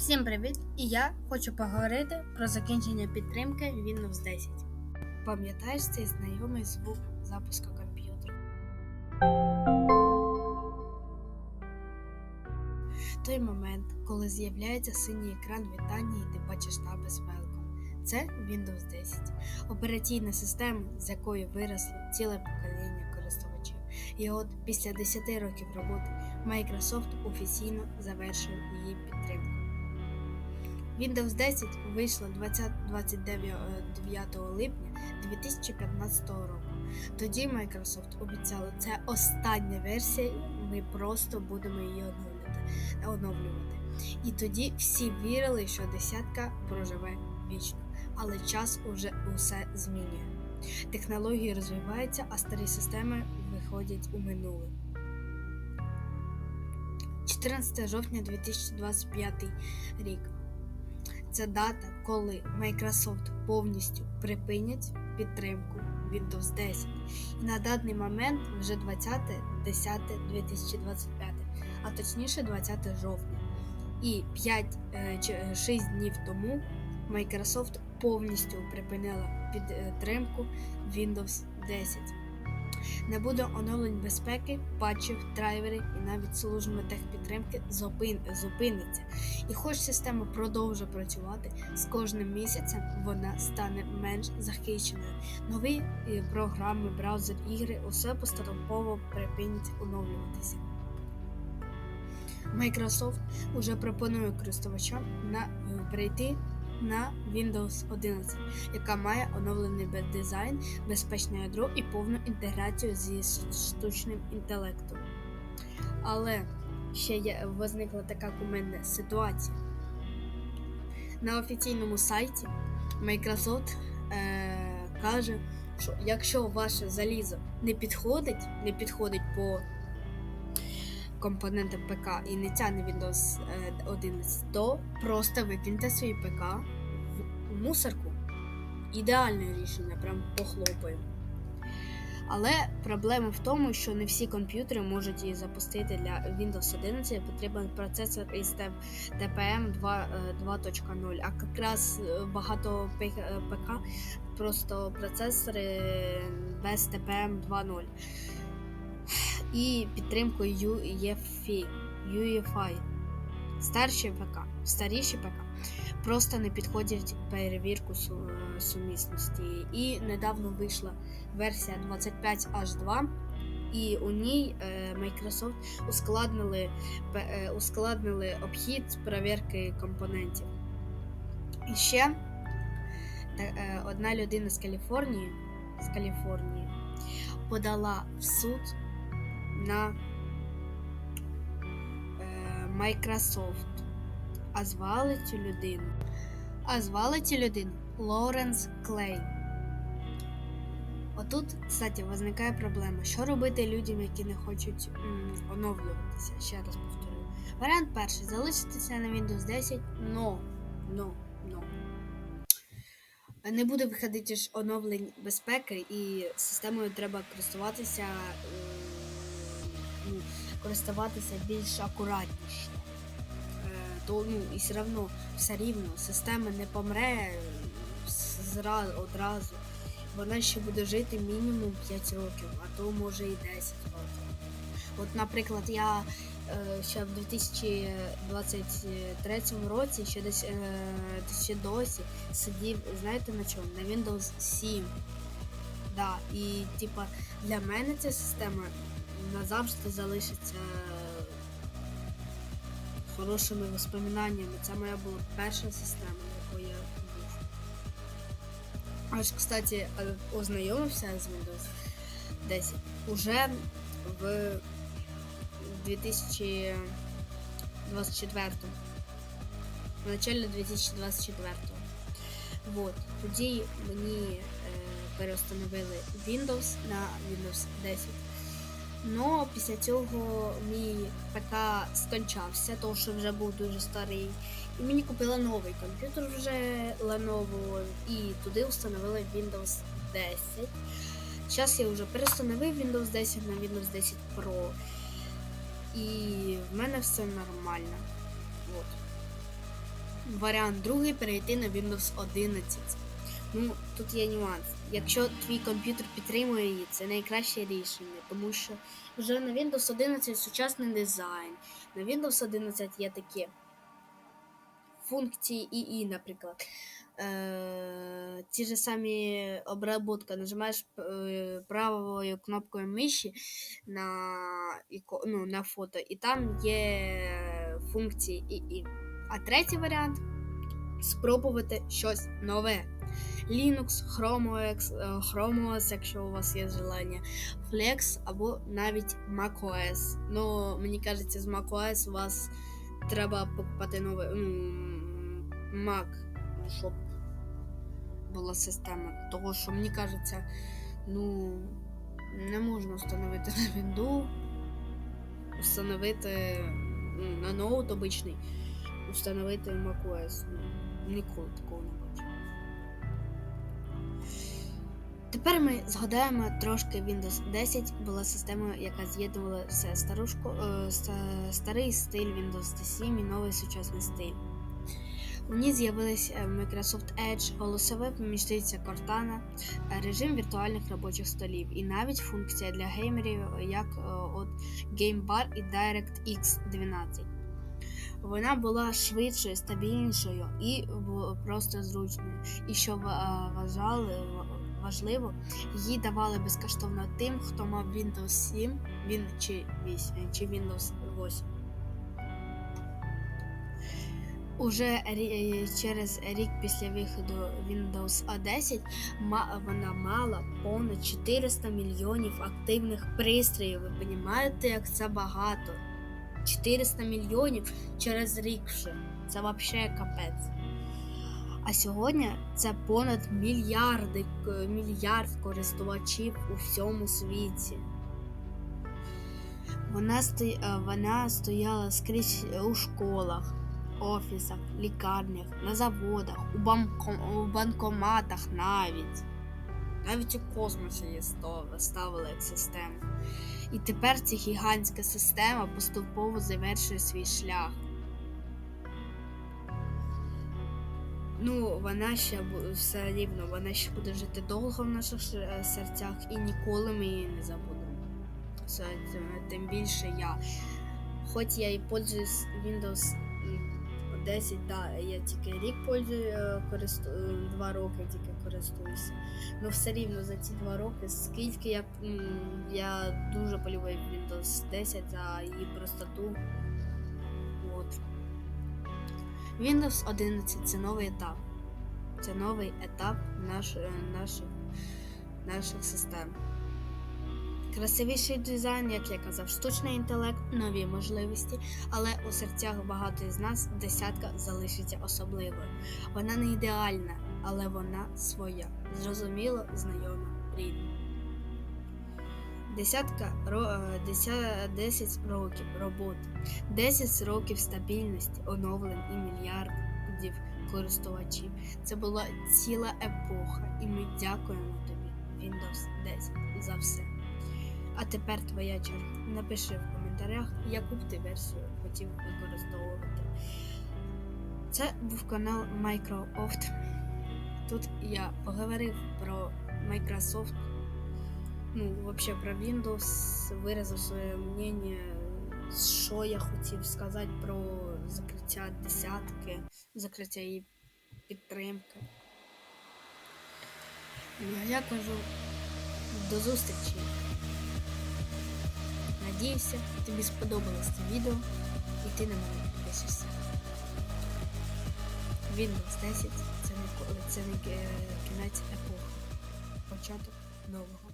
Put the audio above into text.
Всім привіт! І я хочу поговорити про закінчення підтримки Windows 10. Пам'ятаєш цей знайомий звук запуску комп'ютера? Той момент, коли з'являється синій екран вітання і ти бачиш напис Welcome. Це Windows 10, операційна система, з якої виросло ціле покоління користувачів. І от після 10 років роботи Microsoft офіційно завершив її підтримку. Windows 10 вийшло 20 29 липня 2015 року. Тоді Microsoft обіцяла, це остання версія, ми просто будемо її оновлювати. І тоді всі вірили, що десятка проживе вічно. Але час уже усе змінює. Технології розвиваються, а старі системи виходять у минуле. 14 жовтня 2025 рік. Це дата, коли Microsoft повністю припинять підтримку Windows 10. І на даний момент вже 20.10.2025, а точніше 20 жовтня. І 5 чи 6 днів тому Microsoft повністю припинила підтримку Windows 10. Не буде оновлень безпеки, патчів, драйверів і навіть служби техпідтримки зупин, зупиниться. І хоч система продовжує працювати, з кожним місяцем вона стане менш захищеною. Нові е, програми, браузер, ігри усе поступово припинять оновлюватися. Microsoft уже пропонує користувачам на е, перейти на Windows 11, яка має оновлений дизайн, безпечне ядро і повну інтеграцію зі штучним інтелектом. Але ще є, возникла така кумедна ситуація. На офіційному сайті Microsoft е, каже, що якщо ваше залізо не підходить, не підходить по компонентам ПК і не тягне Windows 11, то просто викиньте свій ПК мусорку. Ідеальне рішення, прям похлопаю. Але проблема в тому, що не всі комп'ютери можуть її запустити для Windows 11, потрібен процесор із TPM 2.0, а якраз багато ПК просто процесори без TPM 2.0 і підтримкою UEFI. UEFI. Старші ПК, старіші ПК просто не підходять перевірку сумісності. І недавно вийшла версія 25H2, і у ній Microsoft ускладнили, ускладнили обхід перевірки компонентів. І ще одна людина з Каліфорнії, з Каліфорнії подала в суд на е, Microsoft. А звали цю людину. А звали цю людину Лоренс Клей. Отут, кстати, виникає проблема. Що робити людям, які не хочуть оновлюватися? Ще раз повторюю. Варіант перший залишитися на Windows 10, но, но, но. Не буде виходити ж оновлень безпеки, і системою треба користуватися. Користуватися більш акуратніше. Е, то ну, і все одно все рівно система не помре зразу, одразу. Вона ще буде жити мінімум 5 років, а то може і 10 років. От, наприклад, я е, ще в 2023 році ще десь е, ще досі сидів, знаєте на чому? На Windows 7. Да, І типа для мене ця система назавжди залишиться хорошими воспоминаннями. Це моя була перша система, якою я був. Аж, кстати, ознайомився з Windows 10 уже в 2024 в началі 2024 Вот. Тоді мені е, переустановили Windows на Windows 10. Ну, після цього мій ПК скончався, тому що вже був дуже старий. І мені купили новий комп'ютер вже Lenovo і туди встановили Windows 10. Зараз я вже перестановив Windows 10 на Windows 10 Pro. І в мене все нормально. От. варіант другий перейти на Windows 11. Ну, тут є нюанс. Якщо твій комп'ютер підтримує її, це найкраще рішення, тому що вже на Windows 11 сучасний дизайн. На Windows 11 є такі функції ІІ, наприклад. Е, ті ж самі обработка. Нажимаєш е, правою кнопкою миші на, ну, на фото, і там є функції ІІ. А третій варіант спробувати щось нове. Linux, Chrome OS, е, Chrome OS, якщо у вас є желання, Flex або навіть macOS. Ну, мені кажеться, з macOS у вас треба покупати новий ну, Mac, щоб була система. Того, що мені кажеться, ну, не можна встановити на Windows, встановити ну, на ноут обичний, встановити macOS. Ну, ніколи такого не бачив. Тепер ми згадаємо трошки Windows 10 була системою, яка з'єднувала все стару шко... е, старий стиль Windows 7 і новий сучасний стиль. У ній з'явились е, Microsoft Edge, голосове помічниця Cortana, е, режим віртуальних робочих столів і навіть функція для геймерів, як е, от Game Bar і DirectX 12. Вона була швидшою, стабільнішою і просто зручною. І що вважали важливо, її давали безкоштовно тим, хто мав Windows 7, він чи 8, чи Windows 8. Уже через рік після виходу Windows 10 ма- вона мала понад 400 мільйонів активних пристроїв. Ви розумієте, як це багато? 400 мільйонів через рік вже. Це взагалі капець. А сьогодні це понад мільярди, мільярд користувачів у всьому світі. Вона, е, вона стояла скрізь е, у школах, офісах, лікарнях, на заводах, у, банко... у банкоматах навіть. Навіть у космосі її ставили як систему. І тепер ця гігантська система поступово завершує свій шлях. Ну, вона ще все рівно, вона ще буде жити довго в наших е, серцях і ніколи ми її не забудемо. Це, тим більше я. Хоч я і пользуюсь Windows 10, да, я тільки рік пользую, е, користу, е, два роки тільки користуюся. Ну все рівно за ці два роки, скільки я, я дуже полюбив Windows 10 за її простоту. От. Windows 11 це новий етап. Це новий етап наш, е, наших, наших систем. Красивіший дизайн, як я казав, штучний інтелект, нові можливості, але у серцях багато із нас десятка залишиться особливою. Вона не ідеальна, але вона своя. Зрозуміло, знайома, рідна. Десятка е, деся- 10 років роботи, 10 років стабільності, оновлень і мільярдів користувачів. Це була ціла епоха, і ми дякуємо тобі, Windows 10, за все. А тепер твоя черга. Напиши в коментарях, яку б ти версію хотів використовувати. Це був канал Microsoft. Тут я поговорив про Microsoft, ну, вообще про Windows, виразив своє мнення, що я хотів сказати про закриття десятки, закриття її підтримки. Ну, я кажу до зустрічі. Надіюся, тобі сподобалось це відео і ти на мене підпишешся. Windows 10 це не, це не кінець епохи. Початок нового.